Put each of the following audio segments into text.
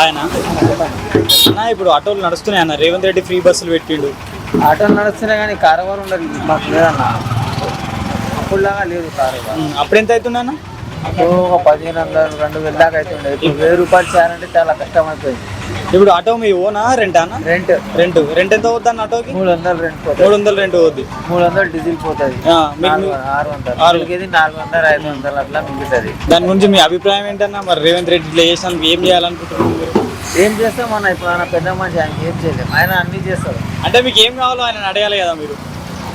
ఆయన. అన్న ఇప్పుడు ఆటోలు నడుస్తున్నాయి అన్న. రేవంత్ రెడ్డి ఫ్రీ బస్సులు పెట్టిండు. ఆటోలు నడుస్తున్నాయి కానీ కారవారం ఉండదు. మాకు లేదన్న. అప్పుడులాగా లేదు కారవారం. అప్పుడు ఎంత అవుతుంది అన్న? అప్పుడు ఒక పదిహేను వందలు రెండు వేల దాకా అవుతుండే. ఇప్పుడు వెయ్యి రూపాయలు చేయాలంటే చాలా కష్టం అయిపోయింది ఇప్పుడు ఆటో మీ ఓనా రెంట్ అన్న రెంట్. రెంట్. రెంట్ ఎంత అన్న ఆటోకి? మూడు వందలు రెంట్ మూడు వందలు రెంట్ అవుద్ది మూడు వందలు డీజిల్ పోతుంది. ఆరు వందలు. ఆరు. మిగిలిది నాలుగు వందలు ఐదు వందలు అట్లా మిగులుతుంది దాని గురించి మీ అభిప్రాయం ఏంటన్నా? మరి రేవంత్ రెడ్డి ఇట్లా చేసినందుకు ఏం చేయాలనుకుంటున్నారు మీరు? ఏం చేస్తాం అన్న? ఇప్పుడు ఆయన పెద్ద మనిషి ఆయన ఏం చేయలేము ఆయన అన్ని చేస్తారు అంటే మీకు ఏం కావాలో ఆయన అడగాలి కదా మీరు?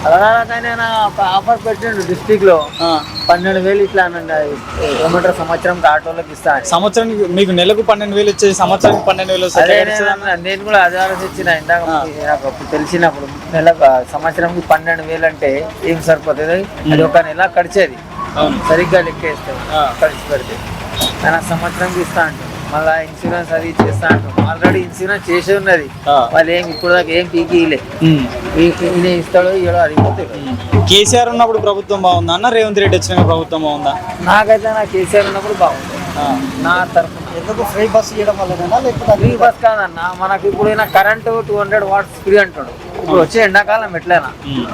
ఒక ఆఫర్ పెట్టిండు డిస్టిక్లో పన్నెండు వేలు ఇట్లా అనండి ఏమంటారు సంవత్సరం ఆటోలకు ఇస్తా అని. సంవత్సరానికి మీకు నెలకు పన్నెండు వేలు వచ్చేది సంవత్సరానికి పన్నెండు వేలు? నేను కూడా అదే ఆలోచించిన ఇందాక. నాకు తెలిసినప్పుడు నెలకు సంవత్సరంకి పన్నెండు వేలు అంటే ఏం సరిపోతుంది? అది ఒక నెల కడిచేది సరిగ్గా లెక్కేస్తాం. కలిసి పెడితే. సంవత్సరంకి ఇస్తా అంటారు మళ్ళీ ఇన్సూరెన్స్ అది చేస్తా ఆల్రెడీ ఇన్సూరెన్స్ చేసి ఉన్నది. వాళ్ళు ఏం ఇప్పుడు దాకా ఏం పీకి ఇలే ఉమ్. ఈయన ఇస్తాడో ఇయ్యడో అది కేసీఆర్ ఉన్నప్పుడు ప్రభుత్వం బాగుందా అన్న రేవంత్ రెడ్డి వచ్చిన ప్రభుత్వం బాగుందా? నాకైతే నా కేసీఆర్ ఉన్నప్పుడు బాగుంది. నా తరఫున. ఎందుకు ఫ్రీ బస్ ఇవ్వడం వల్లనేనా లేకపోతే ఫ్రీ బస్ కాదన్న. మనకి ఇప్పుడు ఈయన current two hundred watts free అంటాడు. ఇప్పుడు వచ్చే ఎండాకాలం ఎట్లయినా.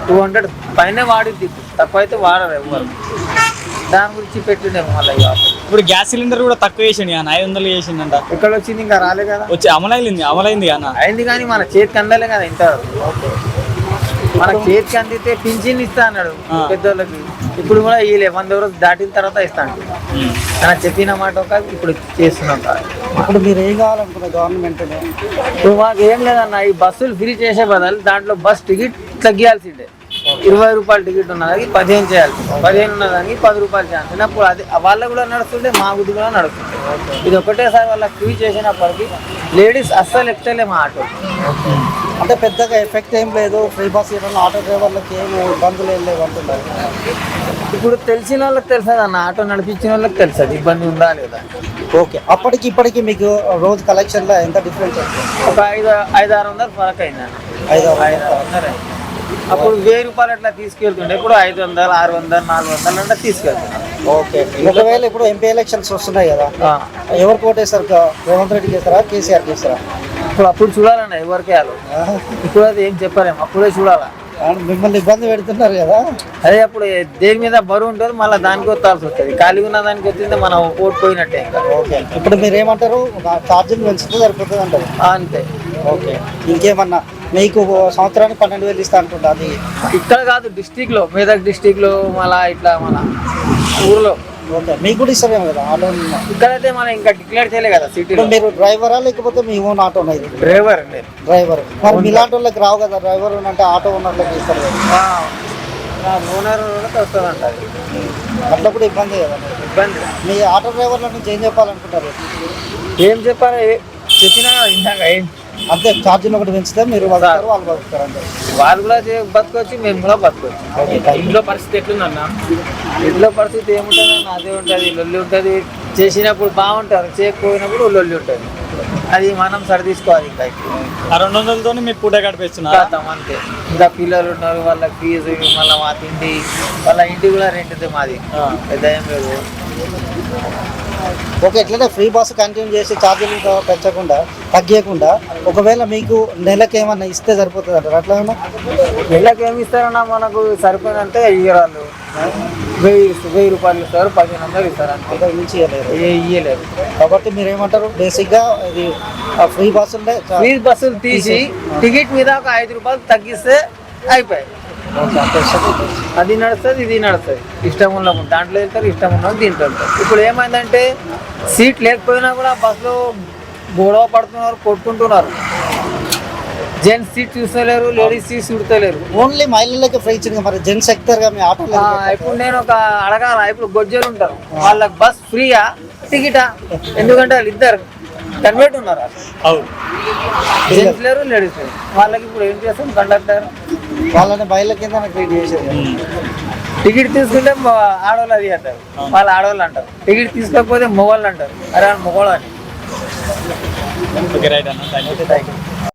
టూ హండ్రెడ్ పైన వాడిద్ది. తక్కువ అయితే వాడరు ఎవరు. దాని గురించి పెట్టిండేమో మళ్ళీ. ఇప్పుడు గ్యాస్ సిలిండర్ కూడా తక్కువ వేసిండు అన్న ఐదు వందలు వేసిండంట ఎక్కడ వచ్చింది ఇంకా రాలే కదా. వచ్చి అమలైంది అమలైంది అన్న. అయింది కానీ మన చేతికి అందలే కదా ఇంత. మన చేతికి అందితే పింఛన్ ఇస్తా అన్నాడు. పెద్దోళ్ళకి. ఇప్పుడు కూడా ఇయ్యలే వంద రోజులు దాటిన తర్వాత ఇస్తాను తన చెప్పిన మాట ఒక ఇప్పుడు చేస్తున్నాం. ఇప్పుడు మీరు ఏం కావాలనుకున్నారు గవర్నమెంట్ ఇప్పుడు మాకు ఏం లేదన్న ఈ బస్సులు ఫ్రీ చేసే బదులు దాంట్లో బస్ టికెట్ తగ్గియాల్సిందే. ఇరవై రూపాయల టికెట్ ఉన్నదానికి పదిహేను చేయాలి. పదిహేను ఉన్నదానికి పది రూపాయలు చేయాలి. అప్పుడు అది వాళ్ళకు కూడా నడుస్తుంటే మా గుడి కూడా నడుస్తుంది. ఇది ఒకటేసారి వాళ్ళకి ఫ్రీ చేసినప్పటికీ లేడీస్ అస్సలు ఎక్కలే మా ఆటో. అంటే పెద్దగా ఎఫెక్ట్ ఏం లేదు. ఫ్రీ బస్ ఇవ్వడం ఆటో డ్రైవర్లకి ఏం ఇబ్బందులు ఏం లేవు అంటున్నారు. ఇప్పుడు తెలిసిన వాళ్ళకి తెలుసది అన్న? ఆటో నడిపించిన వాళ్ళకి తెలుసది ఇబ్బంది ఉందా లేదా? ఓకే. అప్పటికి ఇప్పటికి మీకు రోజు కలెక్షన్లో ఎంత డిఫరెన్స్ ఒక ఐదు ఐదు ఆరు వందలు ఫరక్ అయింది అన్న. ఐదు ఐదు ఆరు వందలు. అప్పుడు వెయ్యి రూపాయలు అట్లా తీసుకెళ్తుండే. ఇప్పుడు ఐదు వందలు ఆరు వందలు నాలుగు వందలు అంటే తీసుకెళ్తున్నాం ఓకే. ఒకవేళ ఇప్పుడు ఎంపీ ఎలక్షన్స్ వస్తున్నాయి కదా. ఎవరు కోటేస్తారు రేవంత్ రెడ్డి చేస్తారా? కేసీఆర్ చేస్తారా? ఇప్పుడు అప్పుడు చూడాలన్న ఎవరికి వేయాలో. ఇప్పుడు అది ఏం చెప్పలేము అప్పుడే చూడాలా. మిమ్మల్ని ఇబ్బంది పెడుతున్నారు కదా. అదే అప్పుడు దేని మీద బరువు ఉంటుంది మళ్ళీ దానికి వస్తాల్సి వస్తుంది. ఖాళీగా ఉన్న దానికి వచ్చింది మనం ఓటు పోయినట్టే ఓకే. ఇప్పుడు మీరు ఏమంటారు ఛార్జీలు పెంచితే సరిపోతుంది అంటారు అంతే. ఓకే. ఇంకేమన్నా? మీకు సంవత్సరానికి పన్నెండు వేలు ఇస్తా అంటుండ అది. ఇక్కడ కాదు డిస్టిక్లో మెదక్ డిస్టిక్లో మళ్ళా ఇట్లా మన ఊర్లో. ఓకే మీకు కూడా ఇస్తారేమో కదా ఆటో ఇక్కడైతే మనం ఇంకా డిక్లేర్ చేయలే కదా సిటీలో ఇప్పుడు మీరు డ్రైవరా లేకపోతే మీ ఓన్ ఆటోనా ఇది డ్రైవర్ డ్రైవర్. మరి మీలాంటి వాళ్ళకి రావు కదా డ్రైవర్ అంటే ఆటో ఉన్న వాళ్ళకి ఇస్తారు ఓనర్ వస్తుందంట. అట్లా కూడా ఇబ్బంది కదా. ఇబ్బంది. మీ ఆటో డ్రైవర్ల నుంచి ఏం చెప్పాలనుకుంటారు? ఏం చెప్పాలి? చెప్పినా ఇందాక ఏం అంతే ఛార్జీలు ఒకటి పెంచితే మీరు బతుకుతారు వాళ్ళు బతుకుతారు అంతే. వాళ్ళు కూడా బతకొచ్చు మేము కూడా బతకొచ్చు. ఇంట్లో పరిస్థితి ఎట్లుందన్న? ఇంట్లో పరిస్థితి ఏముంటుంది అన్న? అదే ఉంటుంది లొల్లి ఉంటుంది. చేసినప్పుడు బాగుంటారు చేయకపోయినప్పుడు లొల్లి ఉంటుంది. అది మనం సరిదీసుకోవాలి ఇంకా ఇప్పుడు. ఆ రెండు వందలతో మీరు పూట గడిపేస్తున్నారు? అంతే. ఇంకా పిల్లలు ఉన్నారు వాళ్ళ ఫీజు మళ్ళీ మా తిండి వాళ్ళ ఇంటి కూడా రెంట్ మాది. పెద్ద ఏం లేదు. ఓకే ఎట్లనే ఫ్రీ బస్ కంటిన్యూ చేసి ఛార్జీలు పెంచకుండా తగ్గకుండా ఒకవేళ మీకు నెలకి ఏమన్నా ఇస్తే సరిపోతుంది అంటారు అట్లా ఏమన్నా? వీళ్ళకి ఏమి ఇస్తారన్నా మనకు సరిపోయినంటే ఇయ్యరాళ్ళు. వెయ్యి వెయ్యి రూపాయలు ఇస్తారు పదిహేను వందలు ఇస్తారు అంతకు మించి ఇయ్యలేరు. కాబట్టి మీరు ఏమంటారు బేసిక్గా ఇది ఫ్రీ బస్ ఉండే చా- ఫీజు బస్సులు తీసి టికెట్ మీద ఒక ఐదు రూపాయలు తగ్గిస్తే అయిపోయాయి. అది నడుస్తుంది ఇది నడుస్తుంది. ఇష్టం ఉన్నప్పుడు దాంట్లో వెళ్తారు ఇష్టం ఉన్నప్పుడు దీంట్లో వెళ్తారు. ఇప్పుడు ఏమైందంటే సీట్ లేకపోయినా కూడా బస్సులో గొడవ పడుతున్నారు కొట్టుకుంటున్నారు. జెంట్స్ సీట్ చూస్తలేరు లేడీస్ సీట్ చూడతలేరు. ఓన్లీ మహిళలకి ఫ్రీ ఇచ్చింది మరి? జెంట్స్ ఎక్కుతారు మీ ఇప్పుడు నేను ఒక అడగాల ఇప్పుడు గొజ్జలు ఉంటారు. వాళ్ళకి బస్ ఫ్రీయా టికెటా? ఎందుకంటే వాళ్ళు ఇద్దరు కన్వర్ట్ ఉన్నారు? అవును. జెంట్స్ లేరు లేడీస్ లేరు. వాళ్ళకి ఇప్పుడు ఏం చేస్తాం? కండక్టర్ వాళ్ళని మహిళ కింద క్రియేట్ చేసేది. టికెట్ తీసుకుంటే ఆడవాళ్ళు అది అంటారు. వాళ్ళు ఆడవాళ్ళు అంటారు. టికెట్ తీసుకోకపోతే మొగోళ్ళు అంటారు. అరే వాళ్ళు మొగోళ్ళు అని ఓకే రైట్ అన్న. Thank you